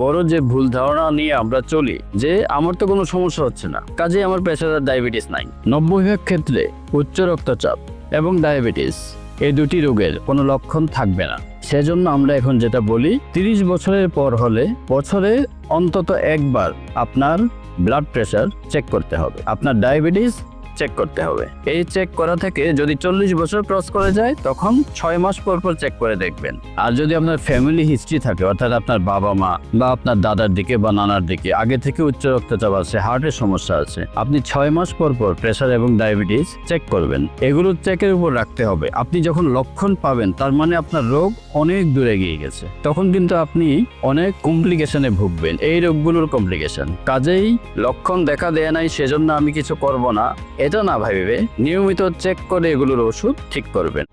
বড় যে ভুল ধারণা নিয়ে আমরা চলি, যে আমার তো কোনো সমস্যা হচ্ছে না। কাজে আমার প্রেশার আর ডায়াবেটিস নাই। নব্বই ভাগ ক্ষেত্রে উচ্চ রক্তচাপ এবং ডায়াবেটিস এই দুটি রোগের কোনো লক্ষণ থাকবে না। সেজন্য আমরা এখন যেটা বলি, তিরিশ বছরের পর হলে বছরে অন্তত একবার আপনার ব্লাড প্রেশার চেক করতে হবে। আপনার ডায়াবেটিস চেক করতে হবে। এই চেক করা থেকে যদি চল্লিশ বছর ক্রস করে যায়, তখন ছয় মাস পর পর চেক করে দেখবেন। আর যদি আপনার ফ্যামিলি হিস্ট্রি থাকে, অর্থাৎ আপনার বাবা মা বা আপনার দাদার দিকে বা নানার দিকে, আগে থেকে উচ্চ রক্তচাপ আছে হার্টের সমস্যা আছে, আপনি ছয় মাস পর পর প্রেশার এবং ডায়াবেটিস চেক করবেন। এগুলো চেকের উপর রাখতে হবে। আপনি যখন লক্ষণ পাবেন, তার মানে আপনার রোগ অনেক দূরে গিয়ে গেছে। তখন কিন্তু আপনি অনেক কমপ্লিকেশনে ভুগবেন। এই রোগগুলোর কমপ্লিকেশন কাজেই লক্ষণ দেখা দেয় নাই, সেজন্য আমি কিছু করব না। এটা না ভাবিবে নিয়মিত চেক করে এগুলোর ওষুধ ঠিক করবেন।